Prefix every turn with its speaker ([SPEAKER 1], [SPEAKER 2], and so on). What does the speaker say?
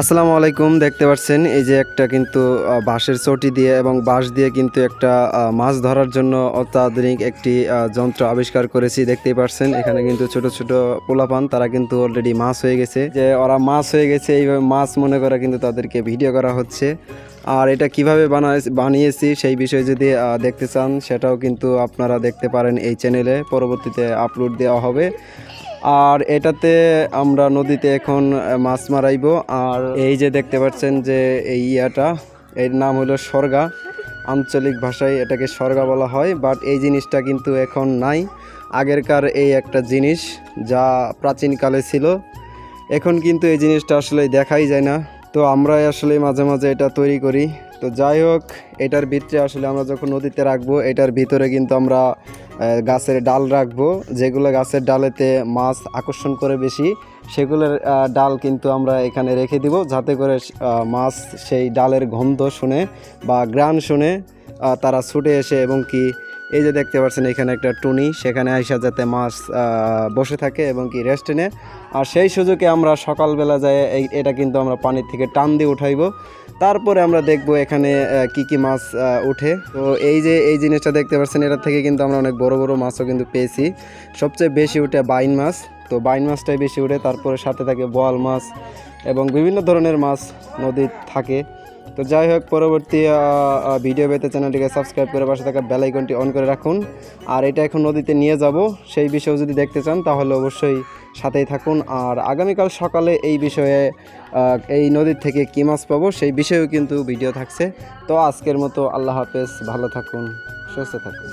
[SPEAKER 1] আসসালামু আলাইকুম, দেখতে পাচ্ছেন এই যে একটা কিন্তু বাঁশের চটি দিয়ে এবং বাঁশ দিয়ে কিন্তু একটা মাছ ধরার জন্য অত্যাধুনিক একটি যন্ত্র আবিষ্কার করেছি। দেখতেই পাচ্ছেন, এখানে কিন্তু ছোট ছোট পোলাপান, তারা কিন্তু অলরেডি মাছ হয়ে গেছে। যে ওরা মাছ হয়ে গেছে, এইভাবে মাছ মনে করা কিন্তু তাদেরকে ভিডিও করা হচ্ছে। আর এটা কীভাবে বানায়, বানিয়েছি সেই বিষয়ে যদি দেখতে চান, সেটাও কিন্তু আপনারা দেখতে পারেন এই চ্যানেলে পরবর্তীতে আপলোড দেওয়া হবে। আর এটাতে আমরা নদীতে এখন মাছ মারাইব। আর এই যে দেখতে পাচ্ছেন যে এই ইয়াটা, এর নাম হলো সর্গা। আঞ্চলিক ভাষায় এটাকে সর্গা বলা হয় বাট এই জিনিসটা কিন্তু এখন নাই। আগেরকার এই একটা জিনিস যা প্রাচীনকালে ছিল। এখন কিন্তু এই জিনিসটা আসলে দেখাই যায় না। তো আমরাই আসলে মাঝে মাঝে এটা তৈরি করি। তো যাই হোক, এটার ভিতরে আসলে আমরা যখন নদীতে রাখব, এটার ভিতরে কিন্তু আমরা গাছের ডাল রাখব। যেগুলো গাছের ডালেতে মাছ আকর্ষণ করে বেশি, সেগুলোর ডাল কিন্তু আমরা এখানে রেখে দিব যাতে করে মাছ সেই ডালের গন্ধ শুনে বা গ্রান শুনে তারা ছুটে এসে এবং কি এই যে দেখতে পাচ্ছেন, এখানে একটা টুনি, সেখানে আইসা যাতে মাছ বসে থাকে এবং কি রেস্ট নেয়। আর সেই সুযোগে আমরা সকালবেলা যাই এটা কিন্তু আমরা পানির থেকে টান দিয়ে উঠাইব। তারপরে আমরা দেখব এখানে কি কি মাছ উঠে। তো এই যে, এই জিনিসটা দেখতে পাচ্ছেন এটা থেকে কিন্তু আমরা অনেক বড় বড় মাছও কিন্তু পেয়েছি। সবচেয়ে বেশি উঠে বাইন মাছ। তো বাইন মাছটাই বেশি উঠে, তারপরে সাথে থাকে বোয়াল মাছ এবং বিভিন্ন ধরনের মাছ নদীর থাকে। তো যাই হোক, পরবর্তী ভিডিও পেতে চ্যানেলটিকে সাবস্ক্রাইব করে পাশে থাকা বেল আইকনটি অন করে রাখুন। আর এটা এখন নদীতে নিয়ে যাব। সেই বিষয়েও যদি দেখতে চান, তাহলে অবশ্যই সাথেই থাকুন। আর আগামীকাল সকালে এই বিষয়ে এই নদীর থেকে কী মাছ পাবো, সেই বিষয়েও কিন্তু ভিডিও থাকছে। তো আজকের মতো আল্লাহ হাফেজ। ভালো থাকুন, সুস্থ থাকুন।